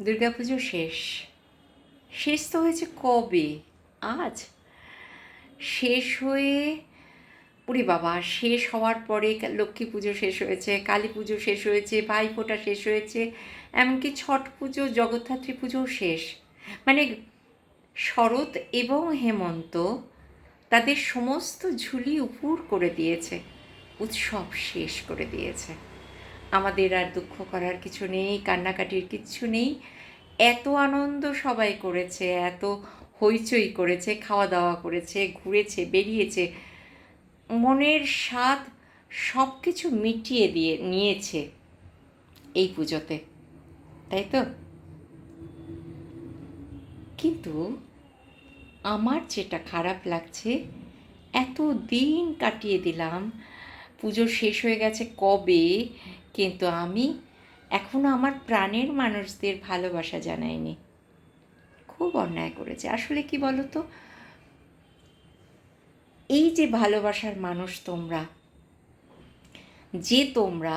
দুর্গাপুজো শেষ। শেষ তো হয়েছে কবে? আজ। শেষ হয়ে পুরি বাবা, শেষ হওয়ার পরে লক্ষ্মী পুজো শেষ হয়েছে, কালী পুজো শেষ হয়েছে ভাইফোঁটা শেষ হয়েছে, এমনকি ছট পুজো, জগদ্ধাত্রী পুজোও শেষ। মানে শরৎ এবং হেমন্ত তাদের সমস্ত ঝুলি উপুর করে দিয়েছে, উৎসব শেষ করে দিয়েছে। আমাদের আর দুঃখ করার কিছু নেই, কান্নাকাটির কিচ্ছু নেই। এত আনন্দ সবাই করেছে, এত হইচই করেছে খাওয়া দাওয়া করেছে, ঘুরেছে, বেরিয়েছে। মনের স্বাদ সব কিছু মিটিয়ে দিয়ে নিয়েছে এই পুজোতে, তাই তো? কিন্তু আমার যেটা খারাপ লাগছে এত দিন কাটিয়ে দিলাম। পুজো শেষ হয়ে গেছে কবে? কিন্তু আমি এখনও আমার প্রাণের মানুষদের ভালোবাসা জানাইনি। খুব অন্যায় করেছে। আসলে কি বলো তো এই যে ভালোবাসার মানুষ তোমরা, যে তোমরা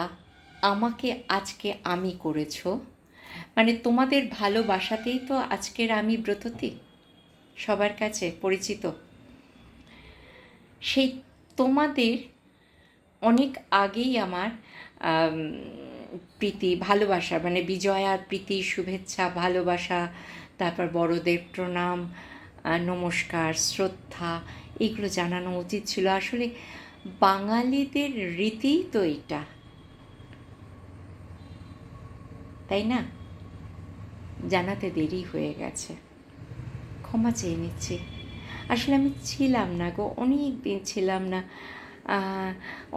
আমাকে আজকে আমি করেছ মানে তোমাদের ভালোবাসাতেই তো আজকের আমি ব্রততী, সবার কাছে পরিচিত, সেই তোমাদের অনেক আগেই আমার প্রীতি ভালোবাসা মানে বিজয়ার প্রীতি, শুভেচ্ছা, ভালোবাসা, তারপর বড়দের প্রণাম নমস্কার, শ্রদ্ধা, এগুলো জানানো উচিত ছিল। আসলে বাঙালিদের রীতিই তো এটা তাই না? জানাতে দেরি হয়ে গেছে। ক্ষমা চেয়ে নিচ্ছি। আসলে আমি ছিলাম না গো, অনেক দিন ছিলাম না।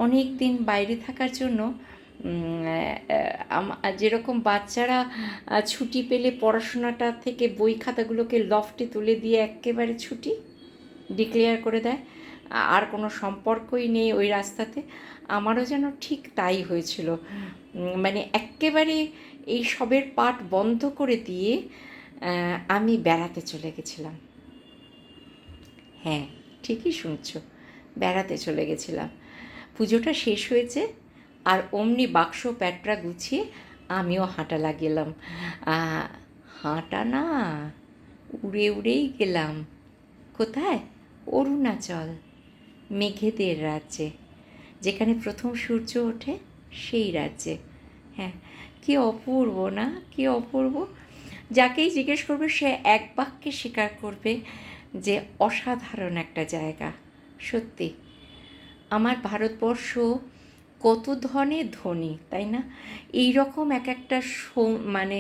অনেক দিন বাইরে থাকার জন্য যেরকম বাচ্চারা ছুটি পেলে পড়াশোনাটা থেকে বই খাতাগুলোকে লফটে তুলে দিয়ে একেবারে ছুটি ডিক্লেয়ার করে দেয়। আর কোনো সম্পর্কই নেই ওই রাস্তাতে। আমারও যেন ঠিক তাই হয়েছিল। মানে একেবারে এই সবের পাঠ বন্ধ করে দিয়ে আমি বেড়াতে চলে গেছিলাম। হ্যাঁ ঠিকই শুনছো। বেড়াতে চলে গেছিলাম। পুজোটা শেষ হয়েছে আর অমনি বাক্স প্যাটরা গুছিয়ে আমিও হাঁটা লাগিলাম। আহ, হাঁটা না উড়ে উড়েই গেলাম। কোথায়? অরুণাচল মেঘেদের রাজ্যে। যেখানে প্রথম সূর্য ওঠে সেই রাজ্যে। হ্যাঁ কি অপূর্ব না কি অপূর্ব। যাকেই জিজ্ঞেস করবে সে এক বাক্যে স্বীকার করবে যে অসাধারণ একটা জায়গা। সত্যি। আমার ভারতবর্ষ কত ধনে ধনী, তাই না? এই রকম এক একটা মানে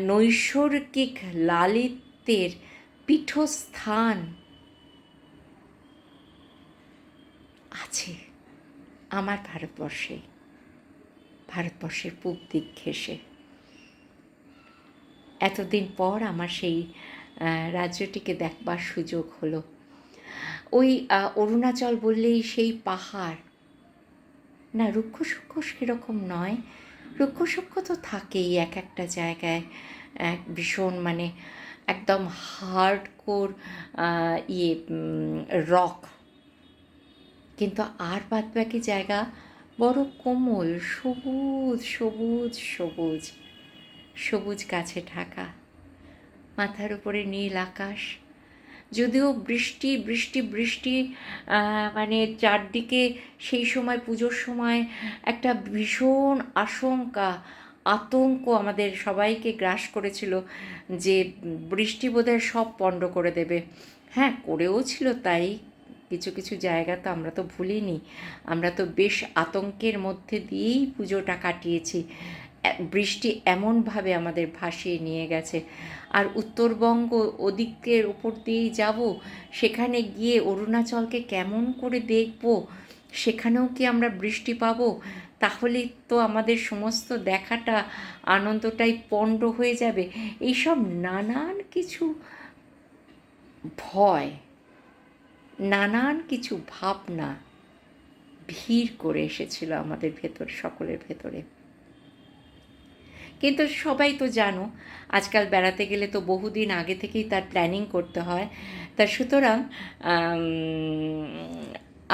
নৈসর্গিক লালিত্যের পীঠস্থান আছে আমার ভারতবর্ষে। ভারতবর্ষের পূব দিক ঘেঁষে। এতদিন পর আমার সেই রাজ্যটিকে দেখবার সুযোগ হলো। ওই অরুণাচল বললেই সেই পাহাড়। না রুক্ষ সূক্ষ্ম সেরকম নয়। রুক্ষ সূক্ষ্ম তো থাকেই এক একটা জায়গায়। এক ভীষণ মানে একদম হার্ড কোর ইয়ে রক কিন্তু আর বাদ বাকি জায়গা বড় কোমল, সবুজ সবুজ সবুজ। সবুজ গাছে ঢাকা। মাথার উপরে নীল আকাশ। যদিও বৃষ্টি বৃষ্টি বৃষ্টি মানে চারদিকে সেই সময় পুজোর সময় একটা ভীষণ আশঙ্কা, আতঙ্ক আমাদের সবাইকে গ্রাস করেছিল যে বৃষ্টি বোধহয় সব পণ্ড করে দেবে। হ্যাঁ করেও ছিল তাই, কিছু কিছু জায়গা তো আমরা তো ভুলিনি। আমরা তো বেশ আতঙ্কের মধ্যে দিয়েই পুজোটা কাটিয়েছি। বৃষ্টি এমনভাবে আমাদের ভাসিয়ে নিয়ে গেছে। আর উত্তরবঙ্গ ওদিকের ওপর দিয়েই যাব, সেখানে গিয়ে অরুণাচলকে কেমন করে দেখব, সেখানেও কি আমরা বৃষ্টি পাবো? তাহলে তো আমাদের সমস্ত দেখাটা আনন্দটাই পণ্ড হয়ে যাবে। এইসব নানান কিছু ভয়, নানান কিছু ভাবনা ভিড় করে এসেছিল আমাদের ভেতর, সকলের ভেতরে। কিন্তু সবাই তো জানো, আজকাল বেড়াতে গেলে তো বহুদিন আগে থেকেই তার প্ল্যানিং করতে হয়। তা সুতরাং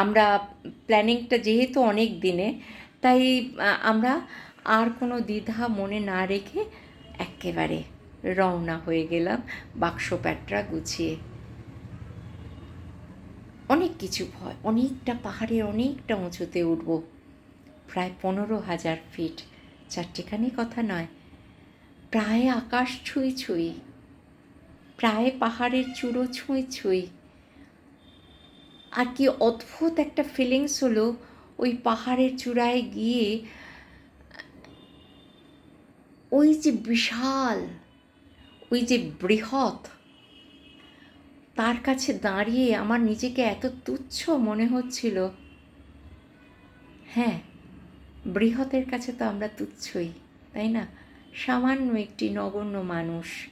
আমরা প্ল্যানিংটা যেহেতু অনেক দিনে, তাই আমরা আর কোনো দ্বিধা মনে না রেখে একেবারে রওনা হয়ে গেলাম বাক্স প্যাটরা গুছিয়ে। অনেক কিছু ভয়, অনেকটা পাহাড়ে অনেকটা উঁচুতে উঠব, প্রায় পনেরো হাজার ফিট চারটিখানি কথা নয়। প্রায় আকাশ ছুঁই ছুঁই, প্রায় পাহাড়ের চূড়ো ছুঁই ছুঁই। আর কি অদ্ভুত একটা ফিলিংস হলো ওই পাহাড়ের চূড়ায় গিয়ে, ওই যে বিশাল, ওই যে বৃহৎ, তার কাছে দাঁড়িয়ে আমার নিজেকে এত তুচ্ছ মনে হচ্ছিল। হ্যাঁ বৃহতের কাছে তো আমরা তুচ্ছই, তাই না? সামান্য একটি নগণ্য মানুষ।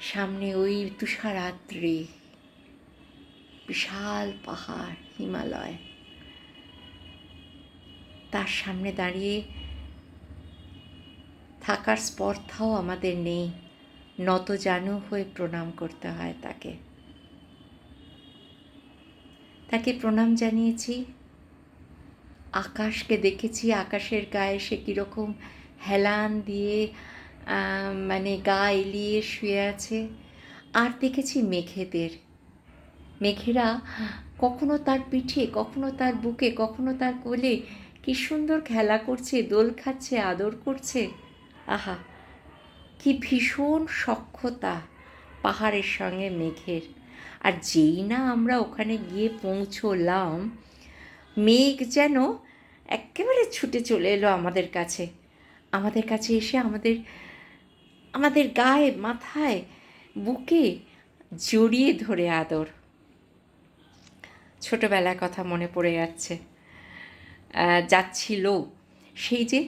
সামনে ওই তুষারাত্রি বিশাল পাহাড়, হিমালয়। তার সামনে দাঁড়িয়ে থাকার স্পর্ধাও আমাদের নেই। নত জানু হয়ে প্রণাম করতে হয় তাকে। তাকে প্রণাম জানিয়েছি। আকাশকে দেখেছি, আকাশের গায়ে সে কীরকম হেলান দিয়ে মানে গা এলিয়ে শুয়ে আছে। আর দেখেছি মেঘেদের। মেঘেরা কখনো তার পিঠে, কখনো তার বুকে, কখনো তার কোলে কি সুন্দর খেলা করছে, দোল খাচ্ছে, আদর করছে। আহা, কি ভীষণ সক্ষতা পাহাড়ের সঙ্গে মেঘের। আর যেই না আমরা ওখানে গিয়ে পৌঁছলাম, মেঘ যেন একেবারে ছুটে চলে এলো আমাদের কাছে। আমাদের কাছে এসে আমাদের আমাদের গায়ে, মাথায়, বুকে জড়িয়ে ধরে আদর। ছোটোবেলার কথা মনে পড়ে যাচ্ছে। যাচ্ছিল সেই যে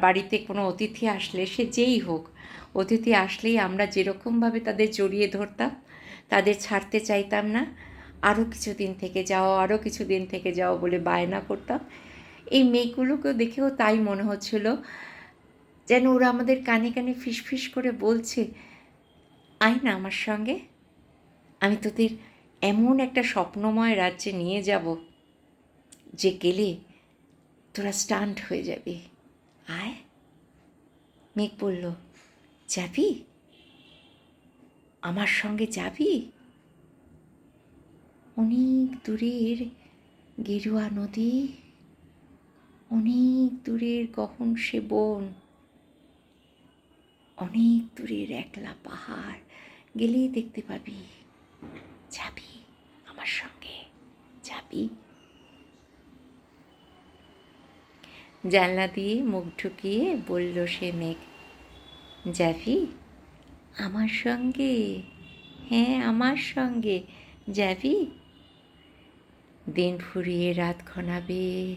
বাড়িতে কোনো অতিথি আসলে, সে যেই হোক, অতিথি আসলেই আমরা যেরকমভাবে তাদের জড়িয়ে ধরতাম, তাদের ছাড়তে চাইতাম না। আরও কিছু দিন থেকে যাও, আরও কিছু দিন থেকে যাও বলে বায়না করতাম। এই মেয়েগুলোকেও দেখেও তাই মনে হচ্ছিল যেন ওরা আমাদের কানে কানে ফিসফিস করে বলছে, আয় না আমার সঙ্গে, আমি তোদের এমন একটা স্বপ্নময় রাজ্যে নিয়ে যাব যে গেলে তোরা স্টান্ট হয়ে যাবি। আয়? মেঘ বলল, যাবি? আমার সঙ্গে যাবি? অনেক দূরের গেরুয়া নদী অনেক দূরের গহন সে বন। অনেক দূরের একলা পাহাড়। গেলেই দেখতে পাবি। যাবি আমার সঙ্গে। যাবি। জানলা দিয়ে মুখ ঢুকিয়ে বলল সে মেঘ, যাবি? আমার সঙ্গে? হ্যাঁ আমার সঙ্গে। যাবি? দিন ফুরিয়ে রাত ঘনাবে।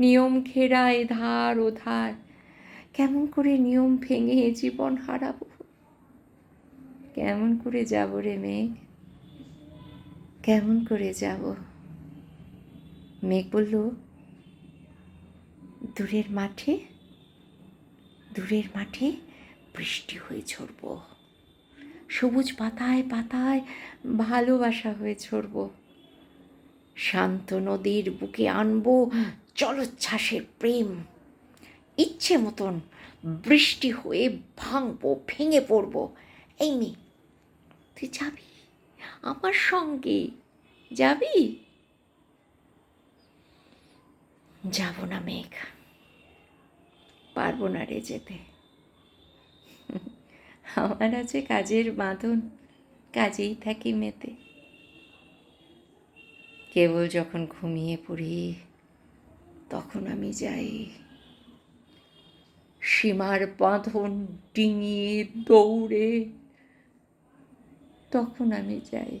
নিয়ম ঘেরা ধার ও ধার। কেমন করে নিয়ম ভেঙে জীবন হারাবো? কেমন করে যাব রে মেঘ? কেমন করে যাব? মেঘ বলল, দূরের মাঠে দূরের মাঠে বৃষ্টি হয়ে ছড়ব সবুজ পাতায় পাতায় ভালোবাসা হয়ে ছড়ব শান্ত নদীর বুকে আনব জলোচ্ছ্বাসের প্রেম। ইচ্ছে মতন বৃষ্টি হয়ে ভাঙবো, ভেঙে পড়ব। এই মেয়ে তুই যাবি? আমার সঙ্গে যাবি? যাব না মেঘ। পারব না রে যেতে। আমার আছে কাজের বাঁধন, কাজেই থাকি মেতে। কেবল যখন ঘুমিয়ে পড়ি তখন আমি যাই। সীমার বাঁধন ডিঙিয়ে দৌড়ে তখন আমি যাই।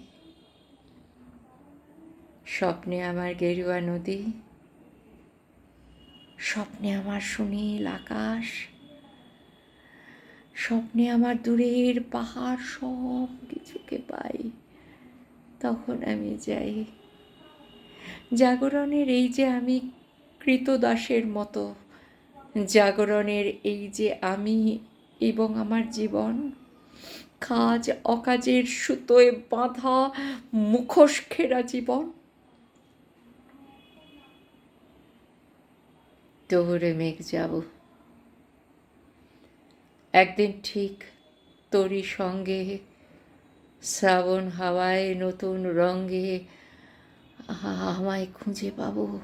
স্বপ্নে আমার গেরুয়া নদী, স্বপ্নে আমার সুনীল আকাশ, স্বপ্নে আমার দূরের পাহাড় সব কিছুকে পাই। তখন আমি যাই। জাগরণের এই যে আমি কৃতদাসের মতো। জাগরণের এই যে আমি এবং আমার জীবন কাজ অকাজের সুতোয় বাঁধা মুখোশ ঘেরা জীবন। দৌড়ে মেঘ যাব। একদিন ঠিক তোরই সঙ্গে, শ্রাবণ হাওয়ায় নতুন রঙ্গে আমায় খুঁজে পাবো।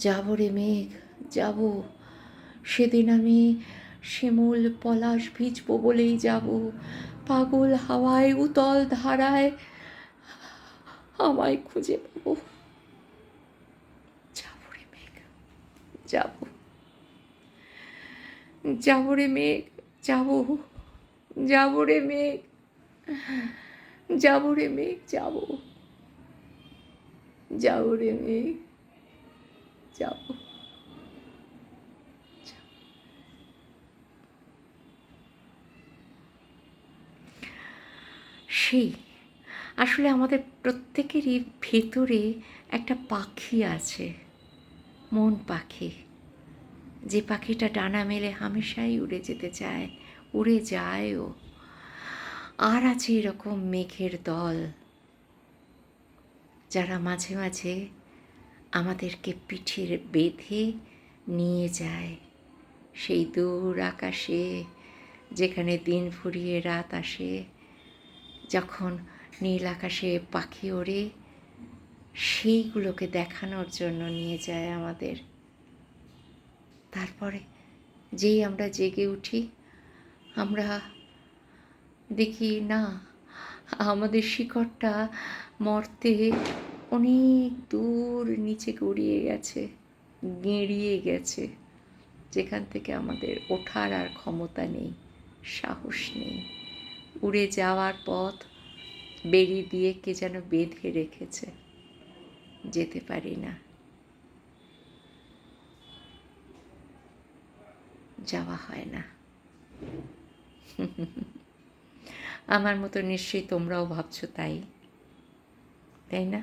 যাব রে মেঘ, যাব। সেদিন আমি শিমুল পলাশ ভিজবো বলেই যাব। পাগল হাওয়ায়, উতল ধারায় আমায় খুঁজে পাবো। যাব রে মেঘ, যাব। যাব রে মেঘ, যাব। যাব রে মেঘ, যাব রে মেঘ, যাব। যাব রে মেঘ। যাব সেই, আসলে আমাদের প্রত্যেকেরই ভেতরে একটা পাখি আছে, মন পাখি। যে পাখিটা ডানা মেলে হামেশাই উড়ে যেতে চায়, উড়ে যায়ও। আর আছে এরকম মেঘের দল, যারা মাঝে মাঝে আমাদেরকে পিঠের বেঁধে নিয়ে যায়। সেই দূর আকাশে যেখানে দিন ফুরিয়ে রাত আসে, যখন নীল আকাশে পাখি ওড়ে, সেইগুলোকে দেখানোর জন্য নিয়ে যায় আমাদের। তারপরে যেই আমরা জেগে উঠি, আমরা দেখি, না, আমাদের শিকড়টা মর্তে অনেক দূর নিচে গড়িয়ে গেছে, গেঁড়িয়ে গেছে, যেখান থেকে আমাদের ওঠার আর ক্ষমতা নেই, সাহস নেই। উড়ে যাওয়ার পথ বেরিয়ে দিয়ে কে যেন বেঁধে রেখেছে, যেতে পারি না। যাওয়া হয় না। আমার মতো নিশ্চয়ই তোমরাও ভাবছ তাই তাই না?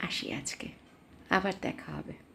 আসি আজকে। আবার দেখা হবে।